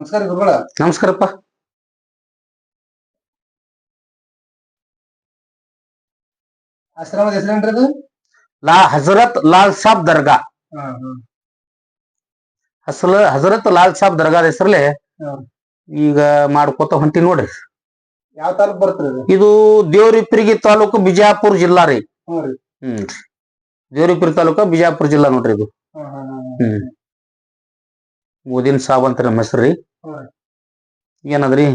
ನಮಸ್ಕಾರ ಗುರುಗಳ. ನಮಸ್ಕಾರಪ್ಪ. ಆಶ್ರಮದ ಹೆಸರೇನ್ರಿ ಅದು? ಲಾ ಹಜರತ್ ಲಾಲ್ ಸಾಬ್ ದರ್ಗಾ. ಹಸಲ ಹಜರತ್ ಲಾಲ್ ಸಾಬ್ ದರ್ಗಾದ ಹೆಸರಲ್ಲೇ ಈಗ ಮಾಡ್ಕೋತ ಹೊಂಟಿ ನೋಡ್ರಿ. ಯಾವ ತಾಲೂಕ್ ಬರ್ತದೆ ಇದು ದೇವ್ರಿಪ್ರಿಗಿ ತಾಲೂಕು ಬಿಜಾಪುರ್ ಜಿಲ್ಲಾ ರೀ. ಹ್ಮ್ ದೇವ್ರಿಪ್ರಿ ತಾಲೂಕ ಬಿಜಾಪುರ್ ಜಿಲ್ಲಾ ನೋಡ್ರಿ ಇದು. ಹ್ಮ್ ಮೋದಿನ್ ಸಾಬ್ ಅಂತ ನಮ್ಮ ಹೆಸರು ರೀ. ಏನದ್ರಿ?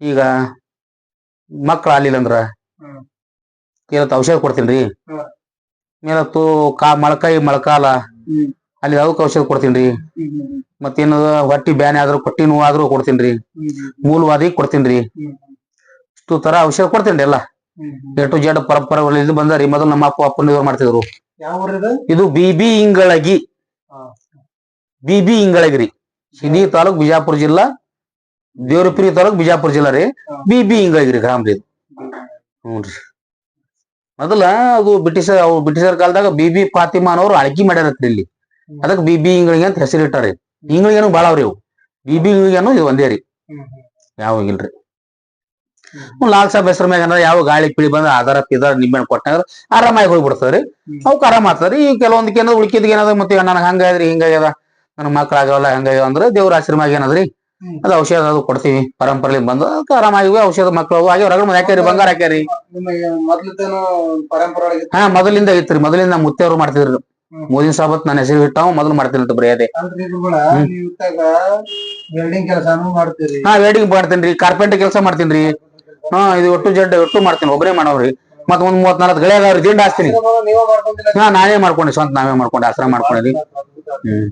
ಈಗ ಮಕ್ಳು ಆಲಿಲ್ಲ ಅಂದ್ರ. ಇವತ್ತು ಔಷಧ ಕೊಡ್ತೀನಿ ರೀ. ಮೇಲತ್ತು ಕಾ ಮೊಳಕಾಯಿ ಮೊಳಕಾಲ ಅಲ್ಲಿ ಅದಕ್ಕೆ ಔಷಧ ಕೊಡ್ತೀನಿ ರೀ? ಮತ್ತೇನದ ಮತ್ತೇನು ಹೊಟ್ಟಿ ಬ್ಯಾನೆ ಆದ್ರೂ ಕೊಟ್ಟಿ ನೋವು ಆದ್ರೂ ಕೊಡ್ತೀನಿ ಹ್ಮ್ ಮೂಲವಾದಿ ಕೊಡ್ತೀನಿ ರೀ. ಇಷ್ಟು ತರ ಔಷಧ ಕೊಡ್ತೀನಿ ಎಲ್ಲ. ಹ್ಮ್ ಹ್ಮ್. ಎ ಟು ಜೆಡ್ ಪರಂಪರೆ ಇದು ರೀ. ಮೊದಲು ನಮ್ಮ ಅಪ್ಪ ಅಪ್ಪನ ಇವ್ರು ಮಾಡ್ತಿದ್ರು. ಇದು? B B B B Ingalagi. B B Ingalagi ರೀ ಸಿಂಧಿ ತಾಲೂಕ್ ಬಿಜಾಪುರ ಜಿಲ್ಲಾ ದೇವ್ರಪುರಿ ತಾಲೂಕ್ ಬಿಜಾಪುರ ಜಿಲ್ಲಾ ರೀ. ಬಿ ಬಿ ಇಂಗಳಗಿ ರೀ ಗ್ರಾಮ ರೀ ಹ್ಞೂ ಮೊದಲ ಅದು ಬ್ರಿಟಿಷರ್ ಅವು ಬ್ರಿಟಿಷರ್ ಕಾಲದಾಗ ಬಿ ಬಿ ಫಾತಿಮಾನವ್ರು ಅಳಕಿ ಮಾಡ್ಯಾರತ್ರಿ ಇಲ್ಲಿ. ಅದಕ್ಕೆ ಬಿ ಬಿ ಇಂಗಳಿಗೆ ಅಂತ ಹೆಸರಿಟ್ಟಾರಿ ಇಂಗಳಿಗೇನು ಭಾಳ ಅವ್ರಿ ಇವು. ಬಿ ಬಿ ಇಂಗಳಿಗೇನು ಇದು ಒಂದೇ ರೀ. ಯಾವ ಇಲ್ರಿ. ಲಾಲ್ ಸಾಬ್ ಹೆಸರು ಮ್ಯಾಗ ಅಂದ್ರೆ ಯಾವ ಗಾಳಿ ಪಿಳಿ ಬಂದ ಆಧಾರ ಪಿದಾರ ನಿಂಬೆಹಣ್ಣು ಕೊಟ್ಟಾಗ ಆರಾಮಾಗಿ ಹೋಗ್ಬಿಡ್ತಾವ್ರಿ ಹ್ಮ್. ಅವಕ್ಕೆ ಆರಾಮ ಆಗ್ತದ್ರಿ ಈ ಕೆಲವೊಂದಕ್ಕೆ ಏನೋ ಏನಾದ್ರು ಏನದ ಮತ್ತೆ ನನಗೆ ಹಂಗಾದ್ರಿ ಹಿಂಗಾಗ್ಯದ. ನನ್ನ ಮಕ್ಳು ಆಗವಲ್ಲ ಹಂಗಾಗ್ಯಾವ ಅಂದ್ರೆ ದೇವ್ರ ಆಶ್ರಮ ಏನದ್ರಿ? ಅದ ಔಷಧ ಅದು ಕೊಡ್ತೀವಿ ಪರಂಪರೆಲಿ ಬಂದು ಅದಕ್ಕೆ ಆರಾಮಾಗಿ ಔಷಧ ಮಕ್ಳು ಆಗಿ ಆಗ್ಯಾವ. ರಗಡ್ ಹಾಕ್ಯಾರಿ ಬಂಗಾರ ಹಾಕ್ಯಾರಿ. ಹಾ ಮೊದಲಿಂದ ಐತ್ರಿ ಮೊದಲಿಂದ ಮುತ್ತೆಯವ್ರು ಮಾಡ್ತಿದ್ರು. ಮೋದಿನ್ ಸಾಬತ್ ನನ್ನ ಹೆಸರು ಇಟ್ಟಾವ ಮೊದಲು ಮಾಡ್ತೀನಿ ಬರೆಯದೆ ಹಾ ವೆಲ್ಡಿಂಗ್ ಮಾಡ್ತೀನಿ ಕಾರ್ಪೆಂಟರ್ ಕೆಲಸ ಮಾಡ್ತೀನಿ ರೀ ಹಾ ಇದು ಒಟ್ಟು ಜಡ್ ಒಟ್ಟು ಮಾಡ್ತೀನಿ ಒಬ್ಬರೇ ಮಾಡವ್ರಿ. ಮತ್ತೆ ಒಂದ್ ಮೂವತ್ ನಾಲ್ಕು ಗಳೆ ಅದಾವ್ರಿ ದಿಂಡ್ ಹಾಸ್ತೀನಿ. ಹಾ ನಾನೇ ಮಾಡ್ಕೊಂಡೆ ಸ್ವಂತ ನಾವೇ ಮಾಡ್ಕೊಂಡೆ ಆಶ್ರಮ ಮಾಡ್ಕೊಂಡಿದ್ವಿ. ಹ್ಮ್.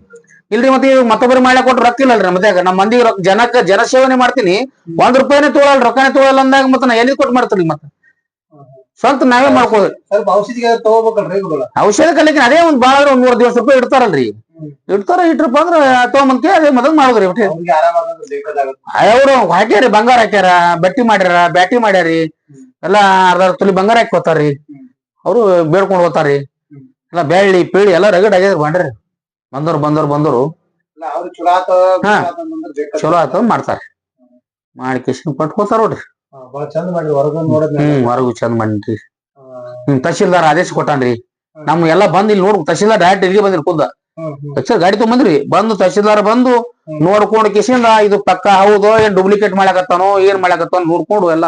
ಇಲ್ರಿ ಮತ್ತೆ ಇವ್ ಮತ್ತೊಬ್ಬರು ಮಾಡ್ಲಾಕ್ ಕೊಟ್ಟು ರೊಕ್ಕ ಇಲ್ಲಲ್ರಿ ಮತ್ತೆ ನಮ್ಮ ಮಂದಿ ಜನಕ್ಕ ಜನಸೇವನೆ ಮಾಡ್ತೀನಿ. ಒಂದ್ ರೂಪಾಯಿನೇ ತೊಗೊಳಲ್ಲ ರೊಕ್ಕನೇ ತೊಗೊಳಲ್ಲ ಅಂದಾಗ ಮತ್ತೆ ನಾ ಎಲ್ಲಿ ಕೊಟ್ಟು ಮಾಡ್ತೀನಿ ಮತ್ತೆ? ಸ್ವಂತ ನಾವೇ ಮಾಡ್ಕೋದ್ರಿ ಸ್ವಲ್ಪ ಔಷಧಿಗೆ ತಗೋಬೇಕಲ್ರಿ ಗುರುಗಳ ಔಷಧ ಕಲಿಕೆ ಅದೇ ಒಂದ್ ಬಾಳ ಒಂದ್ ನೂರ್ ದಿವಸ ರೂಪಾಯಿ ಇಡ್ತಾರಲ್ರಿ. ಇಡ್ತಾರ ಇಟ್ರಪ್ಪ ಅಂದ್ರ ತಗೊಂಬಂದ್ಕೆ ಅದೇ ಮದ್ ಮಾಡೋದ್ರಿ ಒಟ್ಟು ಅವ್ರು ಹಾಕ್ಯಾರಿ ಬಂಗಾರ ಹಾಕ್ಯಾರ ಬಟ್ಟಿ ಮಾಡ್ಯಾರ ಬ್ಯಾಟಿ ಮಾಡ್ಯಾರಿ. ಎಲ್ಲಾ ಅರ್ಧ ತುಲಿ ಬಂಗಾರ ಹಾಕಿ ಹೋತಾರ್ರಿ. ಅವರು ಬೇಡ್ಕೊಂಡ್ ಹೋತಾರಿ ಎಲ್ಲಾ ಎಲ್ಲ ಬೆಳ್ಳಿ ಪೀಳಿ ಎಲ್ಲಾ ರಗಡ್ ಆಗ್ಯಾರ ಬಂಡ್ರಿ. ಬಂದವ್ರು ಬಂದವ್ರು ಬಂದವರು. ಚಲೋ ಆತ ಮಾಡ್ತಾರ. ಮಾಡಿ ಕಿಶನ್ ಪಟ್ಟು ಹೋತಾರ ನೋಡ್ರಿ ಹ್ಮ್ ಹೊರಗು ಚಂದ ಮಾಡಿ ಹ್ಮ್ ತಹಶೀಲ್ದಾರ್ ಆದೇಶ ಕೊಟ್ಟಾನ್ರಿ. ನಮ್ ಎಲ್ಲಾ ಬಂದ್ ಇಲ್ಲಿ ನೋಡ್ ತಹಶೀಲ್ದಾರ್ ಡೈರೆಕ್ಟ್ ಇಲ್ಲಿಗೆ ಬಂದಿರಿ ಕುಂದ. ಗಾಡಿ ತಗೊಂಬಂದ್ರಿ. ಬಂದು ತಹಶೀಲ್ದಾರ್ ಬಂದು. ನೋಡ್ಕೊಂಡು ಕಿಶಿಂದ ಇದು ಪಕ್ಕ ಹೌದು ಏನ್ ಡೂಪ್ಲಿಕೇಟ್ ಮಾಡಾಕತ್ತಾನೋ ಏನ್ ಮಾಡಾಕತ್ತ ನೋಡ್ಕೊಂಡು ಎಲ್ಲ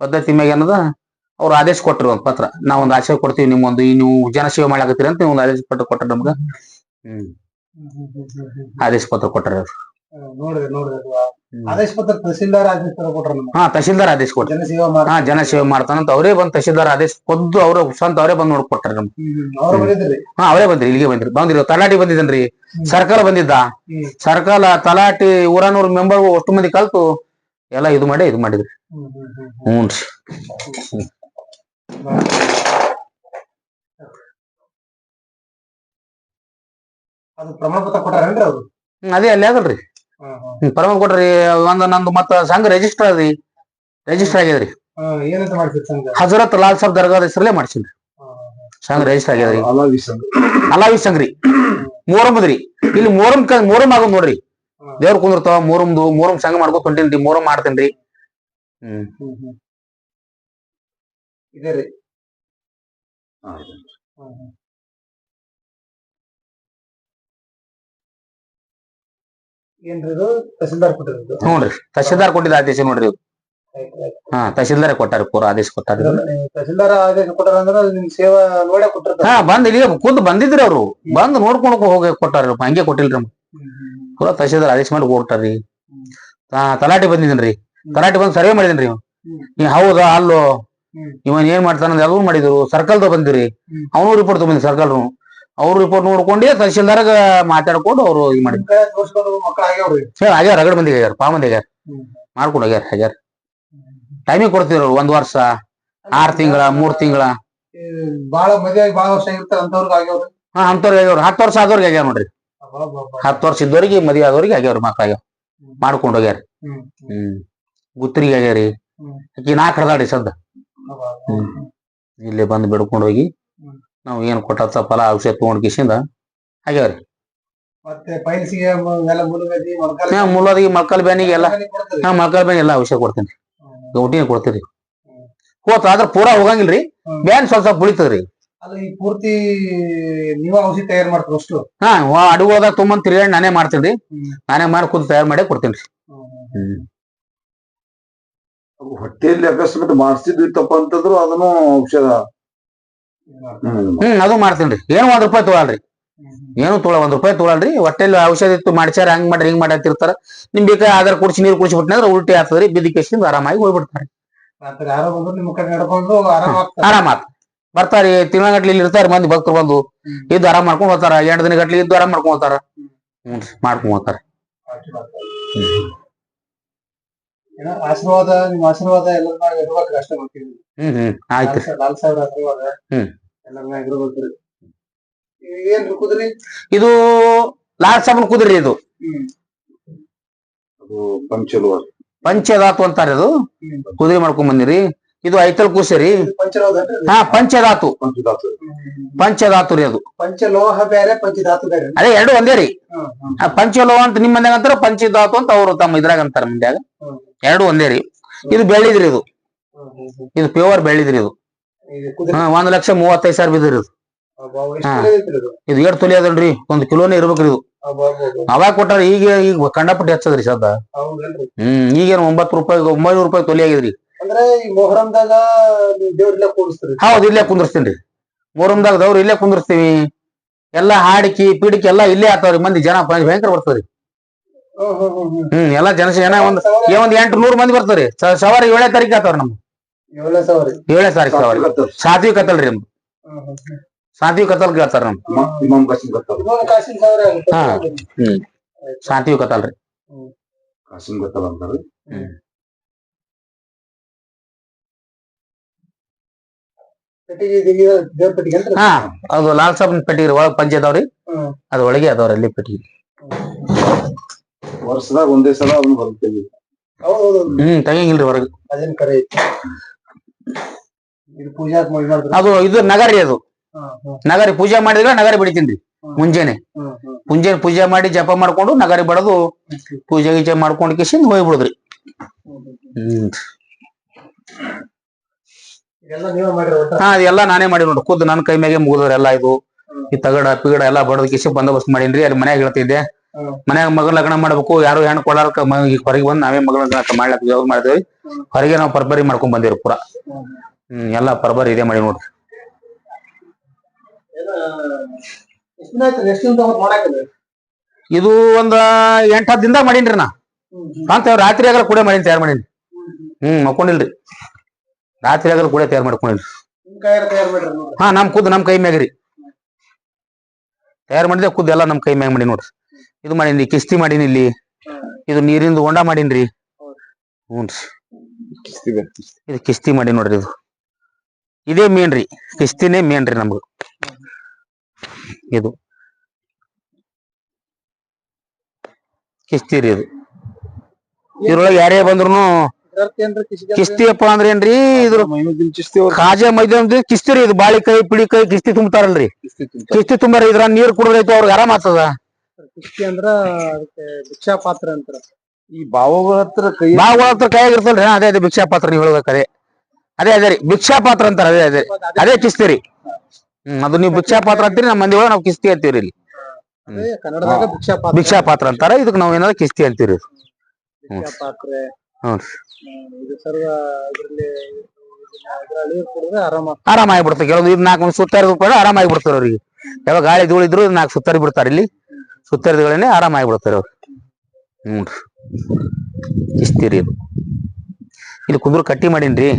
ಪದ್ಧತಿ ಮ್ಯಾಗ ಏನದ ಅವ್ರು ಆದೇಶ ಕೊಟ್ರಿ ಒಂದ್ ಪತ್ರ. ನಾವೊಂದ್ ಆಶಯ ಕೊಡ್ತೀವಿ ನಿಮ್ಮೊಂದು ಈ ನೀವು ಜನಸೇವೆ ಮಾಡಾಕತ್ತೀರಿ ಅಂತ ಒಂದು ಆದೇಶ ಪಟ್ಟು ಕೊಟ್ಟ ನಮ್ಗ. ಹ್ಮ್. ಆದೇಶ ಪತ್ರ ಕೊಟ್ಟಾರ ನೋಡ್ರಿ. ಆದೇಶ ಪತ್ರ ತಹಸೀಲ್ದಾರ್ ಆದೇಶ ಪತ್ರ ಕೊಟ್ರ ನಮ್ಗೆ. ಹಾ ತಹಶೀಲ್ದಾರ್ ಆದೇಶ ಕೊಟ್ಟ ಜನಸೇವಾ ಸೇವೆ ಹಾ ಜನಸೇವೆ ಮಾಡ್ತಾನಂತ ಅವರೇ ಬಂದ್ ತಹಶೀಲ್ದಾರ್ ಆದೇಶ ಕೊದ್ದು ಅವ್ರ ಸ್ವಂತ ಅವರೇ ಬಂದ್ ನೋಡ್ ಕೊಟ್ಟಾರ ನಮ್ಗೆ. ಹಾ ಅವರೇ ಬಂದ್ರಿ ಇಲ್ಲಿಗೆ ಬಂದ್ರಿ. ಬಂದ್ರಿ ತಲಾಟಿ ಬಂದಿದ್ದನ್ರಿ. ಸರ್ಕಲ್ ಬಂದಿದ್ದ. ಸರ್ಕಲ್ ತಲಾಟಿ ಊರನೂರ್ ಮೆಂಬರ್ ಅಷ್ಟು ಮಂದಿ ಕಲ್ತು ಎಲ್ಲ ಇದು ಮಾಡಿ ಇದು ಮಾಡಿದ್ರಿ. ಹ್ಞೂನ್ರಿ. ಅದು ಪ್ರಮಾಣ ಪತ್ರ ಕೊಟ್ಟಾರೇನ್ರಿ ಅವ್ರು? ಅದೇ ಅಲ್ಲಿ ಆಗಲ್ರಿ. ಹ್ಮ್, ಕೊಡ್ರಿ ಕೊಟ್ರಿ ಒಂದ್ ನಂದು ಮತ್ತ ಸಂಘ ರಿಜಿಸ್ಟರ್ ಅದ್ರಿ ರಿಜಿಸ್ಟರ್ ಆಗ್ಯದ್ರಿ. ಹಾ, ಏನಂತ ಮಾಡ್ತೀರಿ ಸಂಘ? ಹಜರತ್ ಲಾಲ್ ಸಾಬ್ ದರ್ಗಾದ ಹೆಸರಲ್ಲೇ ಮಾಡ್ಸಿನ್ರಿ ಸಂಘ ರಿಜಿಸ್ಟರ್ ಆಗ್ಯದ್ರಿ. ಅಲಾವಿ ಸಂಘ. ಅಲಾವಿ ಸಂಘ್ರಿ ಮೂರಮ್ಮದ್ರಿ ಇಲ್ಲಿ ಮೂರಮ್ ಕ ಮೂರಮ್ ಆಗೋದ್ ನೋಡ್ರಿ. ಹ್ಮ್. ದೇವ್ರ ಕುಂದಿರ್ತಾವ ಮೂರಮ್ದು ಮೂರಮ್ ಸಂಘ ಮಾಡ್ಕೊತ ಹೊಂಟೇನ್ರಿ ಮೂರಮ್ ಮಾಡ್ತೇನ್ರಿ ಹ್ಮ್. ಇದೆ ರೀ. ತಹಶೀಲ್ದಾರ್ ಕೊಟ್ಟಿದ್ದ ಆದೇಶ ನೋಡ್ರಿ. ಹಾ ತಹಶೀಲ್ದಾರ್ ಕೊಟ್ಟಾರ ಪೂರ ಆದೇಶ ಕೊಟ್ಟಾರ. ತಹಸೀಲ್ದಾರ್ ಆದೇಶ ಕೊಟ್ಟಾರ ಅಂದ್ರೆ ಸೇವಾ ನೋಡೇ ಕೊಟ್ಟಿರ್ತಾರ ಹಾ ಬಂದ್ ಇಲ್ಲಿ ಕುಂದ್ ಬಂದಿದ್ರಿ ಅವ್ರು. ಬಂದ್ ನೋಡ್ಕೊಂಡು ಹೋಗಿ ಕೊಟ್ಟಾರ ಹಂಗೆ ಕೊಟ್ಟಿಲ್ರಿ ಪೂರ ತಹಶೀಲ್ದಾರ್ ಆದೇಶ ಮಾಡಿ ಕೊಟ್ಟಾರ್ರಿ ಹಾ ತಲಾಟಿ ಬಂದಿದ್ದೀನ್ರಿ ತಲಾಟಿ ಬಂದ್ ಸರ್ವೆ. ಹ್ಮ್. ನೀ ಹೌದಾ ಅಲ್ಲೋ. ಇವನ್ ಏನ್ ಮಾಡ್ತಾನ ಎಲ್ಲೂ ಮಾಡಿದ್ರು. ಸರ್ಕಲ್ ಬಂದಿರಿ. ಅವನು ರಿಪೋರ್ಟ್ ತಗೊಂಡಿ ಸರ್ಕಲ್ ಅವ್ರು ರಿಪೋರ್ಟ್ ನೋಡ್ಕೊಂಡು ತಹಶೀಲ್ದಾರ್ಗ ಮಾತಾಡ್ಕೊಂಡು ಅವ್ರು ಇದು ಮಾಡಿದ್ರು. ಸರ್ ಆಗ್ಯಾರ ರಗಡ್ ಮಂದಿ ಆಗ್ಯಾರ ಪಾ ಮಂದಿ ಆಗ್ಯಾರ. ಮಾಡ್ಕೊಂಡು ಆಗ್ಯಾರ ಆಗ್ಯಾರ. ಟೈಮಿಂಗ್ ಕೊಡ್ತಿದ್ರು ಒಂದ್ ವರ್ಷ ಆರ್ ತಿಂಗಳ ಮೂರ್ ತಿಂಗಳ. ಬಾಳ ಮದ್ವೆ ಬಾಳ ವರ್ಷ ಆಗಿರ್ತಾರ ಅಂತವ್ರಿಗೆ ಆಗ್ಯಾವ್ರಿ? ಹಾ ಅಂತವ್ರಿಗೆ ಆಗ್ಯಾವ್ರಿ. ಹತ್ತು ವರ್ಷ ಆದವ್ರಿಗೆ ಆಗ್ಯಾವ ನೋಡ್ರಿ. ಹತ್ತು ವರ್ಷ ಇದ್ದವ್ರಿಗೆ ಮದುವೆ ಆದವ್ರಿಗೆ ಆಗ್ಯಾವ್ರಿ ಮಕ್ಳು ಆಗ್ಯಾವ. ಮಾಡ್ಕೊಂಡು ಹೋಗ್ಯಾರ. ಹ್ಮ್. ಗುತ್ತರಿಗೆ ಆಗ್ಯಾರಿ. ಅಕ್ಕಿ ಆಕಿ ನಾಲ್ಕು ಹಡ್ದಾಡಿ ಸದ್ದ ಹ್ಮ್. ಇಲ್ಲೇ ಬಂದು ಬಿಡ್ಕೊಂಡು ಹೋಗಿ. ನಾವು ಏನು ಕೊಟ್ಟ ಫಲ ಔಷಧ ತಗೊಂಡ್ ಕಿಸಿಂದ ಆಗ್ಯಾವ್ರಿ ಮತ್ತೆ ಪೈಲ್ಸಿಗೆ ಎಲ್ಲ ಮೊಳಕಾಲು ಹಾ ಮಕ್ಕಳ ಬ್ಯಾನಿಗೆ ಎಲ್ಲ ನಾ ಕೊಡ್ತೀರಿ? ಹಾ ಮಕ್ಕಳ ಬ್ಯಾನಿ ಎಲ್ಲ ಔಷಧ ಕೊಡ್ತೀನಿ. ಗೌಟಿನ ಕೊಡ್ತೀರಿ ಹೋತ ಆದ್ರ ಪೂರಾ ಹೋಗಂಗಿಲ್ರಿ. ಹ್ಮ್. ಬ್ಯಾನ್ ಸ್ವಲ್ಪ ಸ್ವಲ್ಪ ಉಳಿತದ್ರಿ. ಅಲ್ಲ ಈ ಪೂರ್ತಿ ನೀವ ಔಷಧಿ ತಯಾರು ಮಾಡ್ತೀರಿ ಅಷ್ಟು? ಹಾ ಅಡುಗೊಳದಾಗ ತುಂಬಂದ್ ತಿರ್ಗಾಡಿ ನಾನೇ ಮಾಡ್ತೀನಿ ಹ್ಮ್. ನಾನೇ ಮಾಡಿ ಕೂತ್ ತಯಾರು ಮಾಡಿ ಕೊಡ್ತೀನಿ ಹ್ಮ್ ಹೊಟ್ಟೆಯಲ್ಲಿ ಅಕಸ್ಮಾತ್ ಮಾಡಿಸಿದ್ವಿತ್ತಪ್ಪ ಅಂತಂದ್ರು ಅದನ್ನು ಔಷಧ ಹ್ಮ್. ಅದು ಮಾಡ್ತೀನಿ ಏನು ಒಂದ್ ರೂಪಾಯಿ ತೊಗೊಳ್ರಿ ಏನು ತೊಗೊಳ ಒಂದ್ ರೂಪಾಯಿ ತೊಗೊಳ್ರಿ ಹೊಟ್ಟೆಲಿ ಔಷಧ ಇತ್ತು ಮಾಡ್ಸ್ಯಾರ ಹಂಗ್ ಮಾಡ್ರಿ ಹಿಂಗ್ ಮಾಡತ್ತಿರ್ತಾರ ನಿಮ್ ಬೇಕಾ ಆಧಾರ್ ಕುಡಿಸಿ ನೀರು ಕುಡಿಸಿ ಬಿಟ್ಟಿನ ಉಲ್ಟಿ ಆಗ್ತದ್ರಿ ಬಿದ್ದಿ ಕೇಸಿಂದ ಆರಾಮಾಗಿ ಹೋಗ್ಬಿಡ್ತಾರೆ. ಆರಾಮ ಆಗ್ತಾರೆ. ಆರಾಮ ಆತ್ ಬರ್ತಾರಿ ತಿಂಗಳಗಟ್ಲಿ ಇಲ್ಲಿ ಇರ್ತಾರ ಮಂದಿ ಭಕ್ತರು ಬಂದು. ಇದ್ದು ಆರಾಮ್ ಮಾಡ್ಕೊಂಡ್ ಹೋಗ್ತಾರ ಎಂಟು ದಿನ ಗಟ್ಲಿ ಇದ್ದು ಆರಾಮ್ ಮಾಡ್ಕೊಂಡ್ ಹೋಗ್ತಾರ. ಹ್ಮ್ ಮಾಡ್ಕೊಂಡ್ ಹೋಗ್ತಾರ. ಏನೋ ಆಶೀರ್ವಾದ ನಿಮ್ ಆಶೀರ್ವಾದ ಎಲ್ಲ ಹ್ಮ್ ಹ್ಮ್ ಆಯ್ತು. ಲಾಲ್ ಸಾಹೇಬ್ರ ಆಶೀರ್ವಾದ. ಹ್ಮ್. ಇದು ಲಾಲ್ ಸಾಬನ್ ಕುದುರೆ ಇದು. ಅದು ಪಂಚಧಾತು ಅಂತಾರ ಇದು ಹ್ಮ್. ಕುದುರೆ ಮಾಡ್ಕೊಂಡ್ ಬಂದಿರಿ. ಇದು ಐತಲ್ ಕೂಸರಿ. ಪಂಚಲೋಹ? ಹಾ ಪಂಚಧಾತು. ಪಂಚಧಾತು. ರೀ ಅದು. ಪಂಚಲೋಹ ಬೇರೆ ಪಂಚಧಾತು ಬೇರೆ ಅದೇ ಎರಡು ಒಂದೇ ರೀ. ಹ್ಮ್ ಹ್ಮ್. ಆ ಪಂಚಲೋ ಅಂತ ನಿಮ್ಮ ಮನ್ಯಾಗ ಅಂತಾರ ಪಂಚಧಾತು ಅಂತ ಅವ್ರು ತಮ್ಮ ಇದ್ರಾಗ ಅಂತಾರ ಮಂದ್ಯಾಗ. ಎರಡು ಒಂದೇ ರೀ. ಇದು ಬೆಳ್ಳಿದ್ರಿ ಇದು. ಇದು ಪ್ಯೂರ್ ಬೆಳ್ಳಿದ್ರಿ ಇದು. ಹಾ ಒಂದ್ ಲಕ್ಷ ಮೂವತ್ತೈದು ಸಾವಿರ ಬಿದ್ದಿರೋದು ಇದು. ಏಟ್ ತೊಲಿ ಅದಲ್ರಿ ಒಂದ್ ಕಿಲೋನೇ ಇರ್ಬೇಕ್ರಿ ಇದು. ಅವಾಗ ಕೊಟ್ಟಾರ ಈಗ ಈಗ ಕಂಡಪಟ್ಟಿ ಹೆಚ್ಚದ್ರಿ ಸದ್ದ. ಹೌದಲ್ರಿ. ಹ್ಮ್ ಈಗೇನು ಒಂಬತ್ತು ರೂಪಾಯಿ ಒಂಬೈನೂರು ರೂಪಾಯಿ ತೊಲಿ ಆಗಿದ್ರಿ. ಹೌದು ಇಲ್ಲೇ ಕುಂದಿರ್ತೀನಿ ಮೊಹರಂದಾಗ ದವ್ರು ಇಲ್ಲೇ ಕುಂದರ್ಸ್ತೀವಿ. ಎಲ್ಲಾ ಹಾಡಿಕಿ ಪೀಡಿಕಿ ಎಲ್ಲಾ ಇಲ್ಲೇ ಆತಾವ್ರಿ ಮಂದಿ ಜನ ಭಯ- ಭಯಂಕರ ಬರ್ತಾವ್ರಿ. ಹ್ಮ್ ಎಲ್ಲಾ ಜನ ಏನ ಒಂದ್ ಒಂದ್ ಎಂಟು ನೂರು ಮಂದಿ ಬರ್ತಾವ್ರಿ. ಸವಾರಿ ಏಳನೇ ತಾರೀಕು ಆತಾವ್ರಿ ನಮ್ ಏಳನೇ ಸಾವಿರ. ಸವಾರಿ. ಸಾತ್ವಿಕ ಕತ್ತಲ್ರಿ ನಮ್ದು. ಸಾತ್ವಿಕ ಕತ್ತಲ್ ಕೇಳ್ತಾರ ನಮ್ ಇಮಾಮ್ ಕಾಸಿಂ ಗೊತ್ತಲ್ಲ ಇದೊಂದು ಕಾಸಿನ ಸಾವಿರ ಆಗುತ್ತೆ. ಹಾ. ಹ್ಮ್. ಸಾತ್ವಿಕ ಕತ್ತಲ್ರಿ ಕಾಸಿಂ ಗೊತ್ತಲ್ಲ ಅಂತಾರೆ ಪೆಟ್ಟಿಗೆ ಇದೀಗ ದೇವ್ರ ಪೆಟ್ಟಿಗೆ ಅಂತ ಹಾ ಅದು ಲಾಲ್ ಸಾಬ್ ಪೆಟ್ಟಿಗೆ ಒಳಗ್ ಪಂಚೆ ಅದಾವ್ರಿ. ಅದ ಒಳಗೆ ಅದಾವ್ರಿ ಅಲ್ಲಿ ಪೆಟ್ಟಿಗೆ. ವರ್ಷದಾಗ ಒಂದೇ ಸಲ ಅದನ್ನ ಬರುತ್ತೆ ಹೌದು ಹ್ಮ್ ತೆಗಿಂಗಿಲ್ರಿ ಹೊರಗೆ. ಅದೇನ್ ಕರೆ ಐತಿ? ಇದು ಪೂಜಾ ಮಾಡಿ ಮಾಡಿದ್ರ ಅದು ಇದು ನಗರಿ ಅದು. ನಗರಿ ಪೂಜೆ ಮಾಡಿದ್ರೆ ನಗರಿ ಬಿಡಿತೀನಿ ಮುಂಜಾನೆ. ಮುಂಜಾನೆ ಪೂಜೆ ಮಾಡಿ ಜಪ ಮಾಡ್ಕೊಂಡು ನಗರಿ ಬಡದು ಪೂಜೆ ಗೀಜೆ ಮಾಡ್ಕೊಂಡು ಕಿಶಿಂದ ಹೋಗ್ಬಿಡುದ್ರಿ. ಹಾ ಅದೆಲ್ಲ ನಾನೇ ಮಾಡಿ ನೋಡ್ರಿ ಖುದ್ದು ನನ್ನ ಕೈ ಮ್ಯಾಗೆ ಮುಗಿದ್ರಿ ಎಲ್ಲ ಇದು. ಈ ತಗಡ ಪಿಗಡ ಎಲ್ಲಾ ಬಡದು ಕಿಶಿ ಬಂದೋಬಸ್ತ್ ಮಾಡೀನ್ರಿ. ಅಲ್ಲಿ ಮನ್ಯಾಗ ಹೇಳ್ತಿದ್ದೆ. ಮನ್ಯಾಗ ಮಗಳ ಲಗ್ನ ಮಾಡ್ಬೇಕು ಯಾರು ಹೆಣ್ಣು ಕೊಡಾರ್ಕ ಹೊರಗೆ ಬಂದ್ ನಾವೇ ಮಗಳ ಲಗ್ನ ಮಾಡ್ಲಕ್ ಯಾವ್ದು ಮಾಡಿದ್ವಿ ಹೊರಗೆ ನಾವು ಪರ್ಬರಿ ಮಾಡ್ಕೊಂಡ್ ಬಂದಿರಿ ಪೂರಾ. ಹ್ಮ್. ಎಲ್ಲಾ ಪರ್ಬರಿ ಇದೇ ಮಾಡಿ ನೋಡ್ರಿ. ಇದು ಒಂದ್ ಎಂಟ್ ಹತ್ತು ದಿನದಾಗ ಮಾಡೀನ್ರಿ ನಾ. ಅಂತ ರಾತ್ರಿ ಆಗಲ್ಲ ಕೂಡ ಮಾಡೀನಿ ತಯಾರು ಮಾಡೀನಿ. ಹ್ಮ್ ಮಕ್ಕೊಂಡಿಲ್ರಿ. ರಾತ್ರಿ ಆಗಲ್ಲ ಕೂಡ ತಯಾರು ಮಾಡ್ಕೊಂಡಿಲ್ರಿ ಹಾ ನಮ್ ಕುದ್ ನಮ್ ಕೈ ಮ್ಯಾಗ್ರಿ. ತಯಾರು ಮಾಡಿದೆ ಕುದ್ ಎಲ್ಲ ನಮ್ ಕೈ ಮ್ಯಾಗ ಮಾಡಿ ನೋಡ್ರಿ. ಇದು ಮಾಡೀನಿ ಕಿಸ್ತಿ ಮಾಡೀನಿ ಇಲ್ಲಿ. ಇದು ನೀರಿಂದ ಹೊಂಡ ಮಾಡೀನ್ರಿ. ಹ್ಞೂನ್ರಿ ಇದು ಕಿಸ್ತಿ ಮಾಡಿ ನೋಡ್ರಿ ಇದು. ಇದೇ ಮೇನ್ ರೀ ಕಿಸ್ತಿನೇ ಮೇನ್ ರೀ ನಮ್ಗ ಇದು. ಕಿಸ್ತಿ ರೀ ಇದು. ಇದ್ರೊಳಗೆ ಯಾರೇ ಬಂದ್ರು ಕಿಸ್ತಿ ಕಿಸ್ತಿಯಪ್ಪ ಅಂದ್ರೆ ಏನ್ರಿ ಇದ್ರ ಕಾಜಾ ಮೈದ ಕಿಸ್ತಿ ರೀ ಇದು. ಬಾಳಿಕಾಯಿ ಪಿಳಿಕಾಯಿ ಕಿಸ್ತಿ ತುಂಬತಾರಲ್ರಿ. ಕಿಸ್ತಿ ತುಂಬಾರ ಇದ್ರ ನೀರ್ ಕುಡಿದ್ರೈತು ಅವ್ರಿಗೆ ಆರಾಮ ಆಗ್ತದ. ಕಿಸ್ತಿ ಅಂದ್ರ ಅದಕ್ಕೆ ಭಿಕ್ಷಾ ಪಾತ್ರ ಅಂತಾರ. ಈ ಬಾವುಗಳ ಹತ್ರ ಕೈ ಬಾವುಗಳ ಹತ್ರ ಕೈ ಇರ್ತಲ್ರಿ ಅದೇ ಅದೇ ಭಿಕ್ಷಾ ಪಾತ್ರ ನೀವು ಹೇಳ್ಬೇಕು ಅದೇ. ಅದೇ ಅದೇ ರೀ ಭಿಕ್ಷಾ ಪಾತ್ರ ಅಂತಾರ ಅದೇ ಅದೇ ಅದೇ ಕಿಸ್ತಿ ರೀ. ಹ್ಮ್ ಅದು ನೀವು ಭಿಕ್ಷಾ ಪಾತ್ರ ಅಂತೀರಿ ನಮ್ಮ ಮಂದಿ ಒಳಗೆ ನಾವು ಕಿಸ್ತಿ ಅಂತೀವ್ರಿ ಇಲ್ಲಿ. ಅದೇ ಕನ್ನಡದಾಗ ಭಿಕ್ಷಾ ಪಾತ್ರ ಭಿಕ್ಷಾ ಪಾತ್ರ ಅಂತಾರ ಇದಕ್ಕೆ ನಾವ್ ಏನಾದ್ರು ಕಿಸ್ತಿ ಅಂತೀವ್ರಿ. ಭಿಕ್ಷಾ ಪಾತ್ರೆ ಹ್ಞೂ ಹ್ಮ್, ಇದು ಸರ್ವ ಇದ್ರಲ್ಲಿ ಇದ್ರಲ್ಲಿ ನೀರ್ ಕುಡಿದ್ರೆ ಆರಾಮ ಆರಾಮ ಆಗ್ಬಿಡ್ತಾರೆ ಕೆಲವೊಂದು ಇದು ನಾಲ್ಕು ಸುತ್ತಾರಿದ್ರು ಕೂಡ ಆರಾಮಾಗಿ ಆಗ್ಬಿಡ್ತಾರೆ ಅವ್ರಿಗೆ. ಯಾವಾಗ ಗಾಳಿ ಧೂಳಿದ್ರು ನಾಲ್ಕು ಸುತ್ತಾರಿ ಬಿಡ್ತಾರೆ ಇಲ್ಲಿ. ಸುತ್ತಾರಿದಗಳನ್ನೇ ಆರಾಮ ಆಗ್ಬಿಡ್ತಾರೆ ಅವ್ರು. ಹ್ಞೂ ಇಸ್ತೀರಿ ಇದು. ಇಲ್ಲಿ ಕುಂದ್ರು ಕಟ್ಟಿ ಮಾಡೀನ್ರಿ.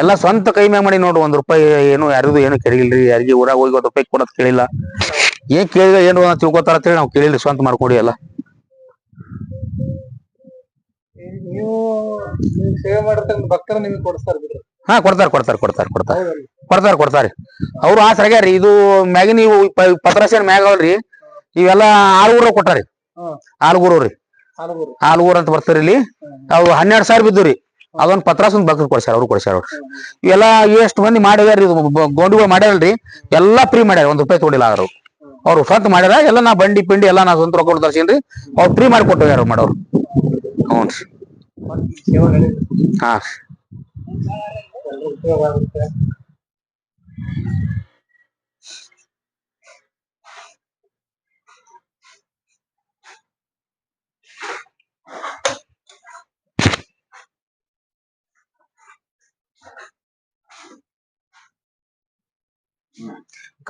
ಎಲ್ಲ ಸ್ವಂತ ಕೈ ಮ್ಯಾಗ ಮಾಡಿ ನೋಡು ಒಂದ್ ರೂಪಾಯಿ ಏನು ಯಾರಿಗೂ ಏನು ಕೇಳಿಲ್ರಿ. ಯಾರಿಗೆ ಊರಾಗ ಹೋಗಿ ಒಂದ್ ರೂಪಾಯಿ ಕೊಡೋದ್ ಕೇಳಿಲ್ಲ. ಏನ್ ಕೇಳಿದ ಏನು ಅಂತ ತಿಳ್ಕೊತಾರ ಅಂತೇಳಿ ನಾವು ಕೇಳಿಲ್ರಿ ಸ್ವಂತ ಮಾಡ್ಕೊಡಿ ಎಲ್ಲ. ಬಿಡ್ರಿ. ಹಾ ಕೊಡ್ತಾರ ಕೊಡ್ತಾರ ಕೊಡ್ತಾರ ಕೊಡ್ತಾರ. ಕೊಡ್ತಾರ ಕೊಡ್ತಾರ ಅವ್ರು ಆ ಸರಿಯಾರಿ ಇದು ಮ್ಯಾಗಿನ ನೀವು ಪತ್ರಾಸೇನ್ ಮ್ಯಾಗ ಅವಲ್ರಿ ಇವೆಲ್ಲ ಆಲ್ಗೂರ ಕೊಟ್ಟಾರಿ. ಆಲ್ಗೂರು ರೀ. ಆಲ್ಗೂರ್ ಅಂತ ಬರ್ತಾರಿ ಇಲ್ಲಿ. ಅವ್ರು ಹನ್ನೆರಡು ಸಾವಿರ ಬಿದ್ದು ರೀ. ಅದೊಂದ್ ಪತ್ರಾಸ ಒಂದ್ ಬಗ್ಗದ್ ಕೊಡ್ಸ್ಯಾರ ಅವ್ರು ಕೊಡ್ಸ್ಯಾರ ಅವ್ರು. ಇವೆಲ್ಲ ಎಷ್ಟು ಮಂದಿ ಮಾಡ್ಯಾರ ಇದು ಗೋಂಡಿಗಳು ಮಾಡ್ಯಾರಲ್ರಿ. ಎಲ್ಲಾ ಫ್ರೀ ಮಾಡ್ಯಾರ ಒಂದ್ ರೂಪಾಯಿ ತೊಡಿಲ್ಲ ಅವರು ಅವ್ರು ಸ್ವಂತ ಮಾಡ್ಯಾರ ಎಲ್ಲ ನಾ ಬಂಡಿ ಪಿಂಡಿ ಎಲ್ಲ ನಾ ಸ್ವಂತ ರೊಕ್ಕ ತರ್ಸೀನ್ರಿ ಅವ್ರು ಫ್ರೀ ಮಾಡಿ ಕೊಟ್ಟಿದ್ದಾರೆ ಮಾಡೋರು. ಹ್ಞೂ ಹಾ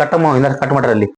ಕಟ್ಟಮ್ಮ ಇಲ್ಲ ಕಟ್ ಮಾಡ್ರಿ ಅಲ್ಲಿ.